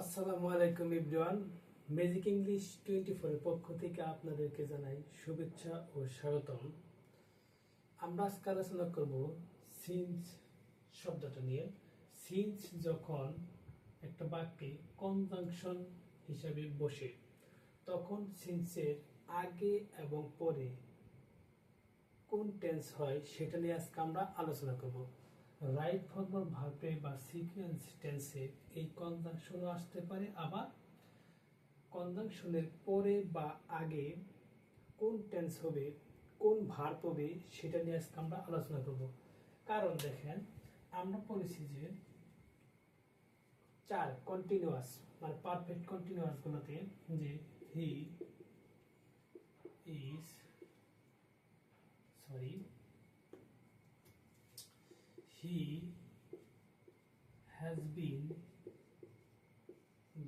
আসসালামু আলাইকুম Ibran magic English twenty ফোরের পক্ষ থেকে আপনাদেরকে জানাই শুভেচ্ছা ও স্বাগতম। আমরা আজকে আলোচনা করব সিন্স শব্দটা নিয়ে। সিন্স যখন একটা বাক্যে কনজাংশন হিসাবে বসে, তখন সিন্সের আগে এবং পরে কোন টেন্স হয় সেটা নিয়ে আজকে আমরা আলোচনা করব। রাইট ফর্মাল ভার্বে বা সিকোয়েন্স টেন্সে এই কনজাংশনও আসতে পারে। আবার কনজাংশনের পরে বা আগে কোন টেন্স হবে, কোন ভার্ব হবে, সেটা নিয়ে আজকে আমরা আলোচনা করব। কারণ দেখেন, আমরা পড়েছি যে চার কন্টিনিউয়াস মানে পারফেক্ট কন্টিনিউয়াস গুলোতে যে he is sorry he has been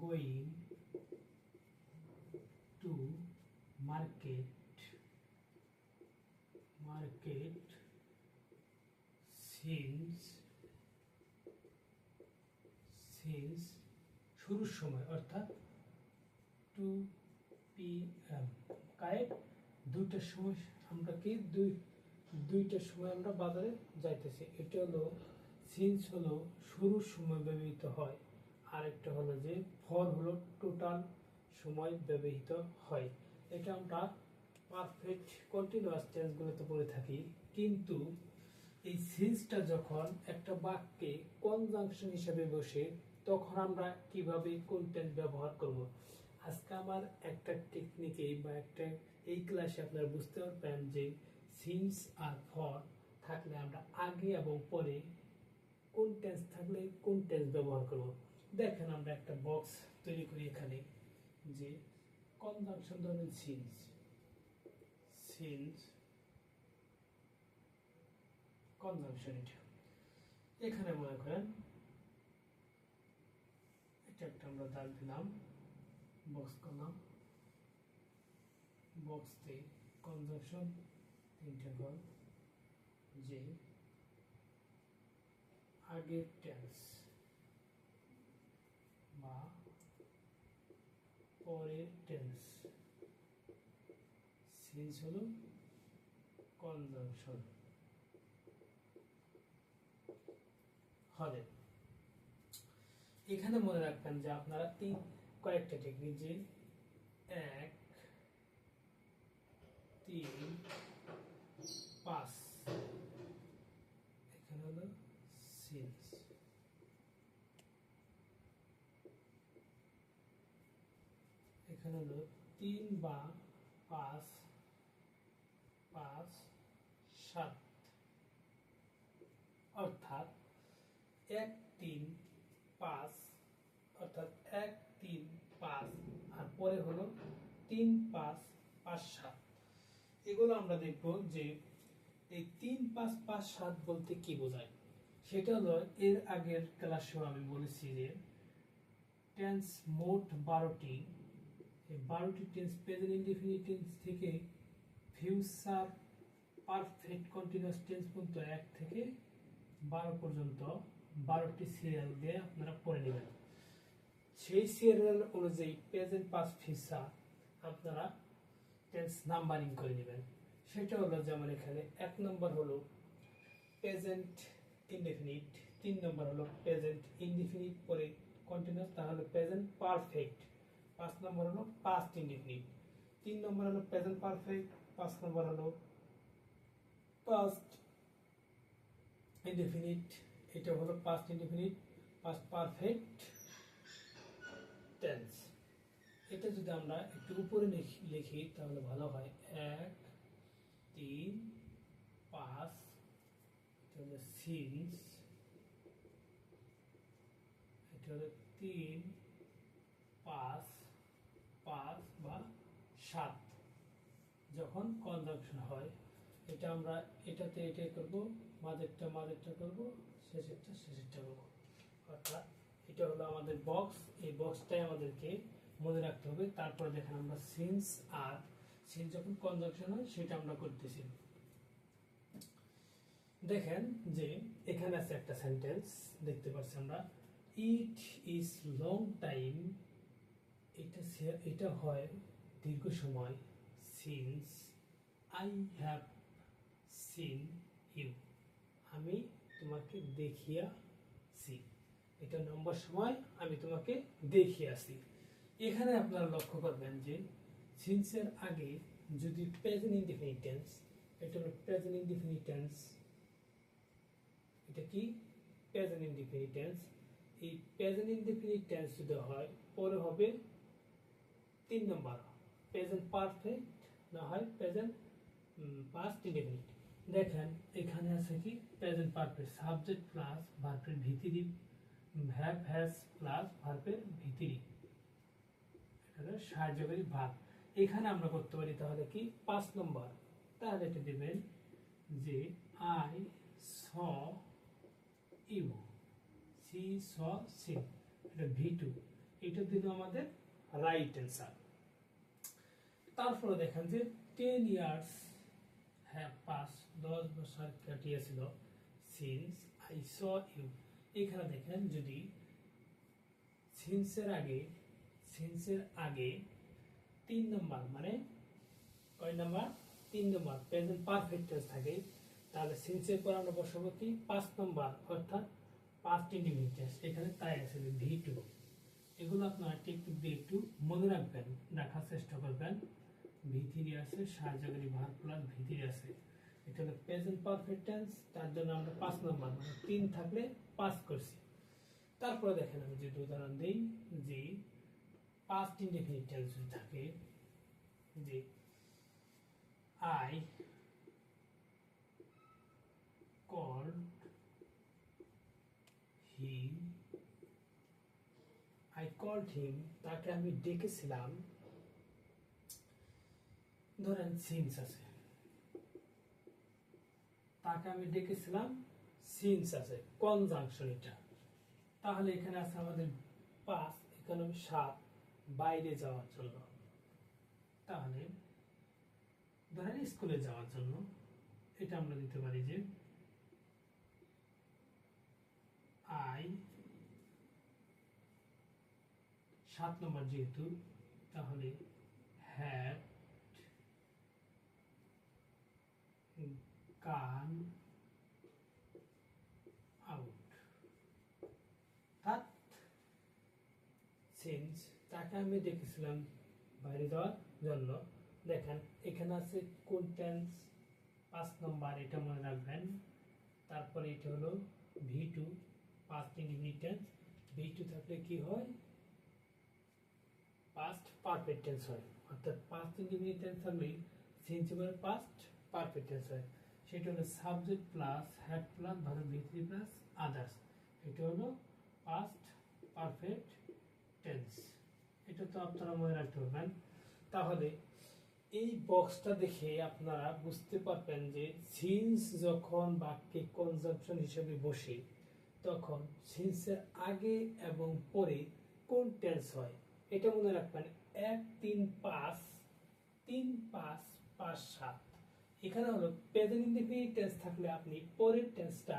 going to market market since since শুরুর সময় অর্থাৎ টু পি এম কারেক্ট দুইটার সময় আমরা কি দুই দুইটার সময় আমরা বাজারে যাইতেছি। এটা হলো সিন্স হলো শুরুর সময় ব্যবহৃত হয়। আরেকটা হলো যে ফর হলো টোটাল সময় ব্যবহৃত হয়। এটা আমরা পারফেক্ট কন্টিনিউয়াস টেন্সগুলোতে পড়ে থাকি। কিন্তু এই সিন্সটা যখন একটা বাক্যে কনজাংশন হিসেবে বসে, তখন আমরা কীভাবে কোন টেন্স ব্যবহার করব? আজকে আমার একটা টেকনিকে বা একটা এই ক্লাসে আপনারা বুঝতে পারবেন যে সিন্স আর ফর থাকলে আমরা আগে এবং পরে কোন টেন্স থাকলে কোন টেন্স ব্যবহার করব? দেখেন আমরা একটা বক্স তৈরি করি এখানে যে কনজাংশন ধরেন সিন্স সিন্স কনজাংশন এটা। এখানে মনে করেন এটা একটা আমরা দাগ দিলাম বক্স করলাম। বক্সতে কনজাংশন ঘর যে আগের টেন্স বা পরের টেন্স। সিন্স হলো কনজাংশন। হবে। এখানে মনে রাখবেন যে আপনারা তিন, কয়েকটা টেকনিক যে এক, তিন পাঁচ এখানে হলো সিন্স এখানে হলো তিন বা পাঁচ পাঁচ সাত অর্থাৎ এক তিন পাঁচ অর্থাৎ এক তিন পাঁচ আর পরে হলো তিন পাঁচ পাঁচ সাত এগুলো আমরা দেখব যে এই তিন, পাঁচ পাঁচ, সাত বলতে কি বোঝায়? সেটা হলো, এর আগের ক্লাসেও আমি বলেছি যে টেন্স মোট বারোটি, এই বারোটি টেন্স প্রেজেন্ট ইনডিফিনিট টেন্স থেকে ফিউচার পারফেক্ট কন্টিনিউয়াস টেন্স পর্যন্ত এক থেকে বারো পর্যন্ত বারোটি সিরিয়াল দিয়ে আপনারা পড়ে নেবেন। সেই সিরিয়াল অনুযায়ী প্রেজেন্ট পাস ফিসা আপনারা টেন্স নাম্বারিং করে নেবেন। সেটা হলো যেমন এখানে, এক নম্বর হলো প্রেজেন্ট ইনডেফিনিট তিন নম্বর হলো প্রেজেন্ট ইনডিফিনিট পরে কন্টিনিউয়াস তাহলে প্রেজেন্ট পারফেক্ট পাঁচ নম্বর হলো পাস্ট ইনডিফিনিট তিন নম্বর হলো প্রেজেন্ট পারফেক্ট পাঁচ নম্বর হলো পাস্ট ইনডিফিনিট এটা হলো past indefinite past perfect tense এটা যদি আমরা একটু উপরে লিখি- লিখি, তাহলে ভালো হয়। এক তিন, পাঁচ, এটা হলো সিন্স এটা হলো তিন, পাঁচ পাঁচ বা সাত। যখন কনজাংশন হয়, এটা আমরা এটাতে এটাই করব, মাঝেরটা মাঝেরটা করব, শেষেরটা শেষেরটা করব। অর্থাৎ এটা হলো আমাদের বক্স এই বক্সটাই আমাদেরকে মনে রাখতে হবে। তারপরে দেখেন আমরা সিন্স আর সিন্স যখন কনজাংশন হয়, সেটা আমরা করতেছি। দেখেন যে এখানে আছে একটা সেন্টেন্স দেখতে পাচ্ছি আমরা। ইট ইজ লং টাইম এটা এটা হয় দীর্ঘ সময় since I have seen you আমি তোমাকে দেখিয়াছি। এটা নম্বর সময়, আমি তোমাকে দেখিয়াছি। এখানে আপনারা লক্ষ্য করবেন যে সিন্সের আগে যদি প্রেজেন্ট ইনডিফিনিট এটা হলো প্রেজেন্ট ইনডিফিনিট এটা কি? প্রেজেন্ট ইনডিফিনিট টেন্স এই প্রেজেন্ট ইনডিফিনিট যদি হয়, পরে হবে তিন নম্বর। প্রেজেন্ট পারফেক্ট না হয় প্রেজেন্ট পাস্ট ইনডিফিনিট দেখেন, এখানে আছে কি? প্রেজেন্ট পারফেক্ট সাবজেক্ট প্লাস ভার্বের ভিতরি হ্যাভ হ্যাজ প্লাস ভার্বের ভিতরি সাহায্যকারী ভাব এখানে আমরা করতে পারি তাহলে কি? পাঁচ নম্বর। তাহলে এটা দেবেন যে I saw you see saw see এটা ভি টু এটা দিল আমাদের রাইট অ্যান্সার তারপরে দেখেন যে টেন ইয়ার্স হ্যাঁ পাস দশ বছর কাটিয়েছিল সিন্স আই স ইউ এখানে দেখেন যদি সিন্সের আগে সিন্সের আগে তিন নম্বর মানে কয় নম্বর? তিন নম্বর প্রেজেন্ট পারফেক্ট টেন্স থাকে। তাহলে সিন্সের পর আমরা বসাবো কি? পাঁচ নম্বর, অর্থাৎ পাঁচ ইন্ডিভিজুয়াল টেন্স এখানে তাই আছে ভি টু এগুলো আপনারা টেকনিক দিয়ে একটু মনে রাখবেন রাখার চেষ্টা করবেন। ভিতরি আছে, সাহায্যকারী ভার প্লাস ভিতরি আছে। এটা হলো প্রেজেন্ট পারফেক্ট টেন্স তার জন্য আমরা পাঁচ নম্বর মানে তিন থাকলে পাস করছি। তারপরে দেখেন আমি যদি উদাহরণ দিই, যে পাস্ট ইনডেফিনিট টেন্স যদি থাকে। যে I called him, I called him, তাকে আমি ডেকেছিলাম। ধরেন সিন্স আছে। তাকে আমি ডেকেছিলাম সিন্স আছে কনজাংশন এটা। তাহলে এখানে আছে আমাদের পাঁচ এখানে সাত। বাইরে যাওয়ার জন্য। তাহলে ধরেন স্কুলে যাওয়ার জন্য এটা আমরা দিতে পারি যে আই সাত নম্বর যেহেতু, তাহলে হ্যাড গান আউট অর্থাৎ সিন্স তাকে আমি দেখেছিলাম বাইরে যাওয়ার জন্য। দেখেন, এখানে আছে কোন টেন্স পাঁচ নম্বর, এটা মনে রাখবেন। তারপরে এটা হলো V two past indefinite tense V two থাকলে কি হয়? পাস্ট পারফেক্ট টেন্স হয়। অর্থাৎ পাস্ট ইনডিফিনিট টেন্স থাকলে সিন্সিবল পাস্ট পারফেক্ট টেন্স হয়। সেটা হলো সাবজেক্ট প্লাস হ্যাড প্লাস ভালো ভিত্রি প্লাস আদার্স এটা হলো পাস্ট পারফেক্ট টেন্স এটা তো আপনারা মনে রাখতে পারবেন। তাহলে এই বক্সটা দেখে আপনারা বুঝতে পারবেন যে সিন্স যখন বাক্যে কনজাম্পশন হিসেবে বসে, তখন সিন্সের আগে এবং পরে কোন টেন্স হয়? এটা মনে রাখবেন, এক, তিন, পাঁচ তিন, পাঁচ পাঁচ, সাত। এখানে হলো প্রেজেন্ট ইনডিফিনিট টেন্স থাকলে আপনি পরের টেন্সটা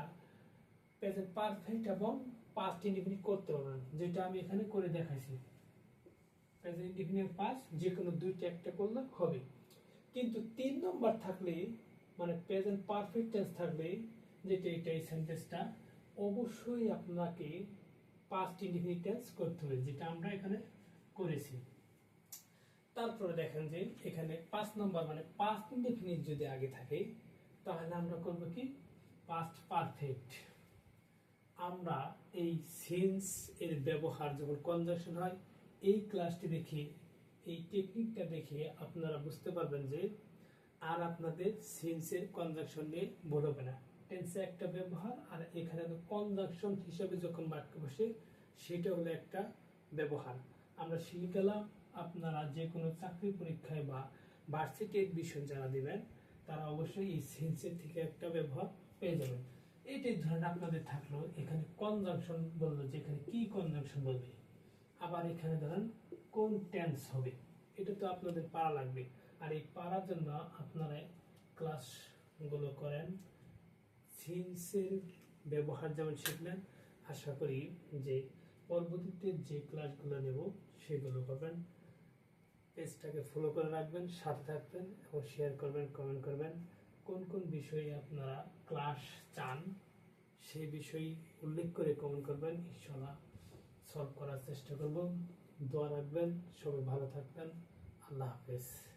প্রেজেন্ট পারফেক্ট এবং পাস্ট ইনডিফিনিট করতে পারবেন, যেটা আমি এখানে করে দেখাইছি। প্রেজেন্ট ইনডিফিনিট পাস্ট যে কোনো দুইটা একটা করলে হবে। কিন্তু তিন নম্বর থাকলে মানে প্রেজেন্ট পারফেক্ট টেন্স থাকলে, যেটা এটা এই সেন্টেন্সটা অবশ্যই আপনাকে পাস্ট ইনডিফিনিট টেন্স করতে হবে, যেটা আমরা এখানে করেছি। তারপরে দেখেন যে, এখানে পাঁচ নম্বর মানে পাস্ট ইনডিফিনিট যদি আগে থাকে, তাহলে আমরা করব কি? পাস্ট পারফেক্ট আমরা এই সেন্স এর ব্যবহার যখন কনজাকশন হয় এই ক্লাসটি দেখে, এই টেকনিকটা দেখে আপনারা বুঝতে পারবেন যে আর আপনাদের সেন্সের কনজাকশন নিয়ে ভুল হবে না। টেন্সে একটা ব্যবহার আর এখানে কনজাকশন হিসেবে যখন বাক্য বসে, সেটা হলো একটা ব্যবহার। আমরা শিখে গেলাম, আপনারা যে কোনো চাকরি পরীক্ষায় বা ভার্সিটি এডমিশন যারা দিবেন, তারা অবশ্যই এই সেন্সের থেকে একটা ব্যবহার পেয়ে যাবেন। এইটাই ধরেন আপনাদের থাকল এখানে কনজাংশন বলল যে এখানে কি কনজাংশন বলবে। আবার এখানে ধরেন কোন টেন্স হবে। এটা তো আপনাদের পারা লাগবে। আর এই পারার জন্য আপনারা ক্লাসগুলো করেন। সিন্সের ব্যবহার যেমন শিখলেন, আশা করি যে পরবর্তীতে যে ক্লাসগুলো নেব সেগুলো করবেন। পেজটাকে ফলো করে রাখবেন, সাথে থাকবেন এবং শেয়ার করবেন কমেন্ট করবেন। কোন কোন বিষয়ে আপনারা ক্লাস চান সেই বিষয় উল্লেখ করে কমেন্ট করবেন ইনশাল্লাহ সলভ করার চেষ্টা করব। দোয়া রাখবেন সবাই ভালো থাকবেন। আল্লাহ হাফেজ।